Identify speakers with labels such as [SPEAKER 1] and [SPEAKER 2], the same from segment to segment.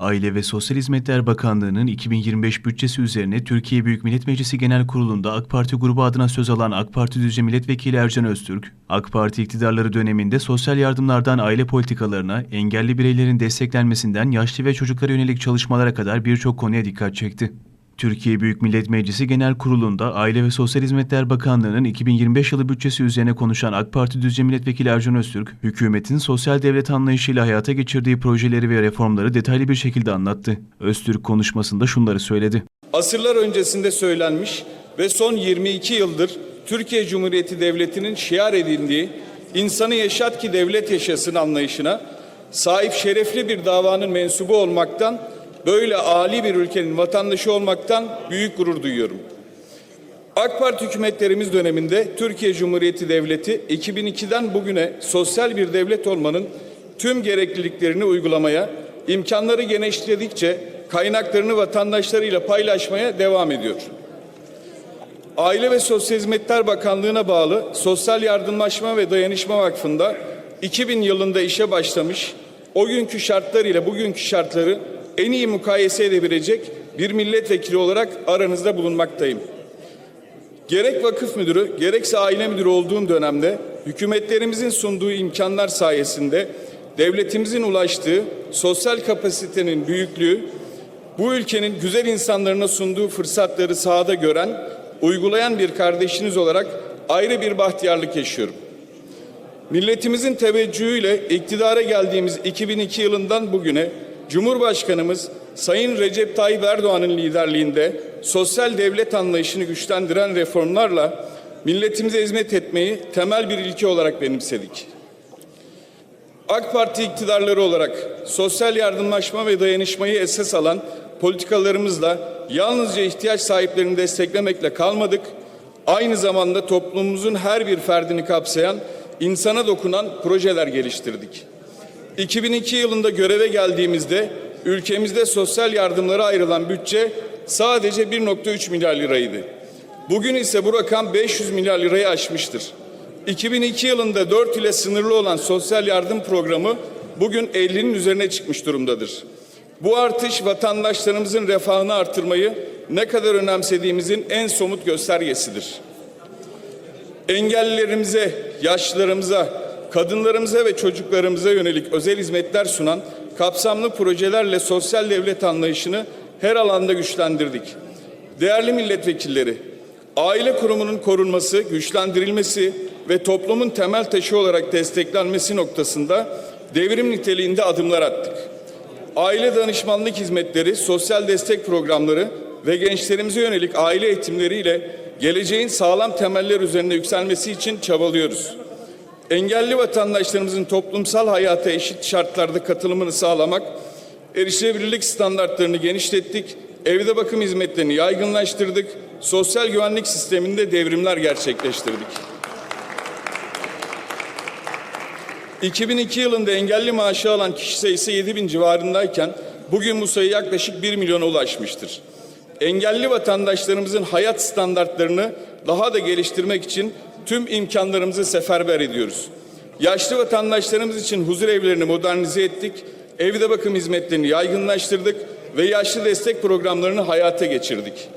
[SPEAKER 1] Aile ve Sosyal Hizmetler Bakanlığı'nın 2025 bütçesi üzerine Türkiye Büyük Millet Meclisi Genel Kurulu'nda AK Parti grubu adına söz alan AK Parti Düzce Milletvekili Ercan Öztürk, AK Parti iktidarları döneminde sosyal yardımlardan aile politikalarına, engelli bireylerin desteklenmesinden yaşlı ve çocuklara yönelik çalışmalara kadar birçok konuya dikkat çekti. Türkiye Büyük Millet Meclisi Genel Kurulu'nda Aile ve Sosyal Hizmetler Bakanlığı'nın 2025 yılı bütçesi üzerine konuşan AK Parti Düzce Milletvekili Ercan Öztürk, hükümetin sosyal devlet anlayışıyla hayata geçirdiği projeleri ve reformları detaylı bir şekilde anlattı. Öztürk konuşmasında şunları söyledi.
[SPEAKER 2] Asırlar öncesinde söylenmiş ve son 22 yıldır Türkiye Cumhuriyeti Devleti'nin şiar edindiği insanı yaşat ki devlet yaşasın anlayışına sahip şerefli bir davanın mensubu olmaktan böyle âli bir ülkenin vatandaşı olmaktan büyük gurur duyuyorum. AK Parti hükümetlerimiz döneminde Türkiye Cumhuriyeti Devleti 2002'den bugüne sosyal bir devlet olmanın tüm gerekliliklerini uygulamaya, imkanları genişledikçe kaynaklarını vatandaşlarıyla paylaşmaya devam ediyor. Aile ve Sosyal Hizmetler Bakanlığı'na bağlı Sosyal Yardımlaşma ve Dayanışma Vakfı'nda 2000 yılında işe başlamış, o günkü şartlar ile bugünkü şartları en iyi mukayese edebilecek bir milletvekili olarak aranızda bulunmaktayım. Gerek vakıf müdürü gerekse aile müdürü olduğum dönemde hükümetlerimizin sunduğu imkanlar sayesinde devletimizin ulaştığı sosyal kapasitenin büyüklüğü, bu ülkenin güzel insanlarına sunduğu fırsatları sahada gören, uygulayan bir kardeşiniz olarak ayrı bir bahtiyarlık yaşıyorum. Milletimizin teveccühüyle iktidara geldiğimiz 2002 yılından bugüne Cumhurbaşkanımız Sayın Recep Tayyip Erdoğan'ın liderliğinde sosyal devlet anlayışını güçlendiren reformlarla milletimize hizmet etmeyi temel bir ilke olarak benimsedik. AK Parti iktidarları olarak sosyal yardımlaşma ve dayanışmayı esas alan politikalarımızla yalnızca ihtiyaç sahiplerini desteklemekle kalmadık, aynı zamanda toplumumuzun her bir ferdini kapsayan, insana dokunan projeler geliştirdik. 2002 yılında göreve geldiğimizde ülkemizde sosyal yardımlara ayrılan bütçe sadece 1.3 milyar liraydı. Bugün ise bu rakam 500 milyar lirayı aşmıştır. 2002 yılında 4 ile sınırlı olan sosyal yardım programı bugün 50'nin üzerine çıkmış durumdadır. Bu artış vatandaşlarımızın refahını artırmayı ne kadar önemsediğimizin en somut göstergesidir. Engellilerimize, yaşlılarımıza, kadınlarımıza ve çocuklarımıza yönelik özel hizmetler sunan kapsamlı projelerle sosyal devlet anlayışını her alanda güçlendirdik. Değerli milletvekilleri, aile kurumunun korunması, güçlendirilmesi ve toplumun temel taşı olarak desteklenmesi noktasında devrim niteliğinde adımlar attık. Aile danışmanlık hizmetleri, sosyal destek programları ve gençlerimize yönelik aile eğitimleriyle geleceğin sağlam temeller üzerine yükselmesi için çabalıyoruz. Engelli vatandaşlarımızın toplumsal hayata eşit şartlarda katılımını sağlamak, erişilebilirlik standartlarını genişlettik, evde bakım hizmetlerini yaygınlaştırdık, sosyal güvenlik sisteminde devrimler gerçekleştirdik. 2002 yılında engelli maaşı alan kişi sayısı 7 bin civarındayken bugün bu sayı yaklaşık 1 milyona ulaşmıştır. Engelli vatandaşlarımızın hayat standartlarını daha da geliştirmek için tüm imkanlarımızı seferber ediyoruz. Yaşlı vatandaşlarımız için huzur evlerini modernize ettik, evde bakım hizmetlerini yaygınlaştırdık ve yaşlı destek programlarını hayata geçirdik.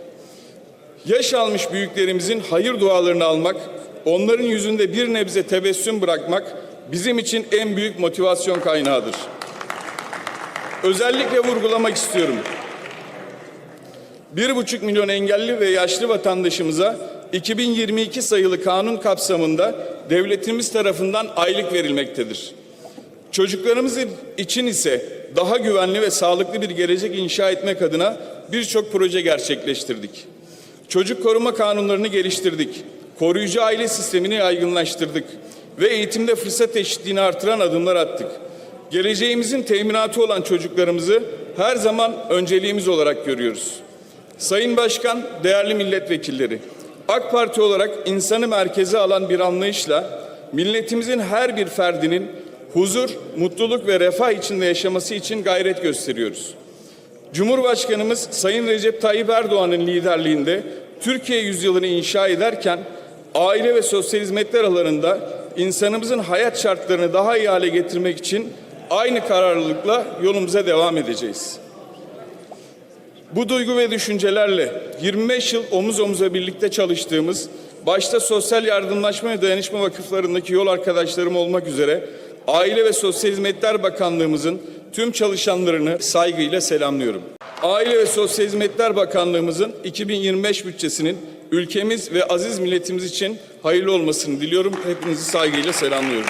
[SPEAKER 2] Yaş almış büyüklerimizin hayır dualarını almak, onların yüzünde bir nebze tebessüm bırakmak bizim için en büyük motivasyon kaynağıdır. Özellikle vurgulamak istiyorum. Bir buçuk milyon engelli ve yaşlı vatandaşımıza 2022 sayılı kanun kapsamında devletimiz tarafından aylık verilmektedir. Çocuklarımız için ise daha güvenli ve sağlıklı bir gelecek inşa etmek adına birçok proje gerçekleştirdik. Çocuk koruma kanunlarını geliştirdik. Koruyucu aile sistemini yaygınlaştırdık ve eğitimde fırsat eşitliğini artıran adımlar attık. Geleceğimizin teminatı olan çocuklarımızı her zaman önceliğimiz olarak görüyoruz. Sayın Başkan, değerli milletvekilleri, AK Parti olarak insanı merkeze alan bir anlayışla milletimizin her bir ferdinin huzur, mutluluk ve refah içinde yaşaması için gayret gösteriyoruz. Cumhurbaşkanımız Sayın Recep Tayyip Erdoğan'ın liderliğinde Türkiye yüzyılını inşa ederken aile ve sosyal hizmetler alanında insanımızın hayat şartlarını daha iyi hale getirmek için aynı kararlılıkla yolumuza devam edeceğiz. Bu duygu ve düşüncelerle 25 yıl omuz omuza birlikte çalıştığımız, başta Sosyal Yardımlaşma ve Dayanışma Vakıflarındaki yol arkadaşlarım olmak üzere Aile ve Sosyal Hizmetler Bakanlığımızın tüm çalışanlarını saygıyla selamlıyorum. Aile ve Sosyal Hizmetler Bakanlığımızın 2025 bütçesinin ülkemiz ve aziz milletimiz için hayırlı olmasını diliyorum. Hepinizi saygıyla selamlıyorum.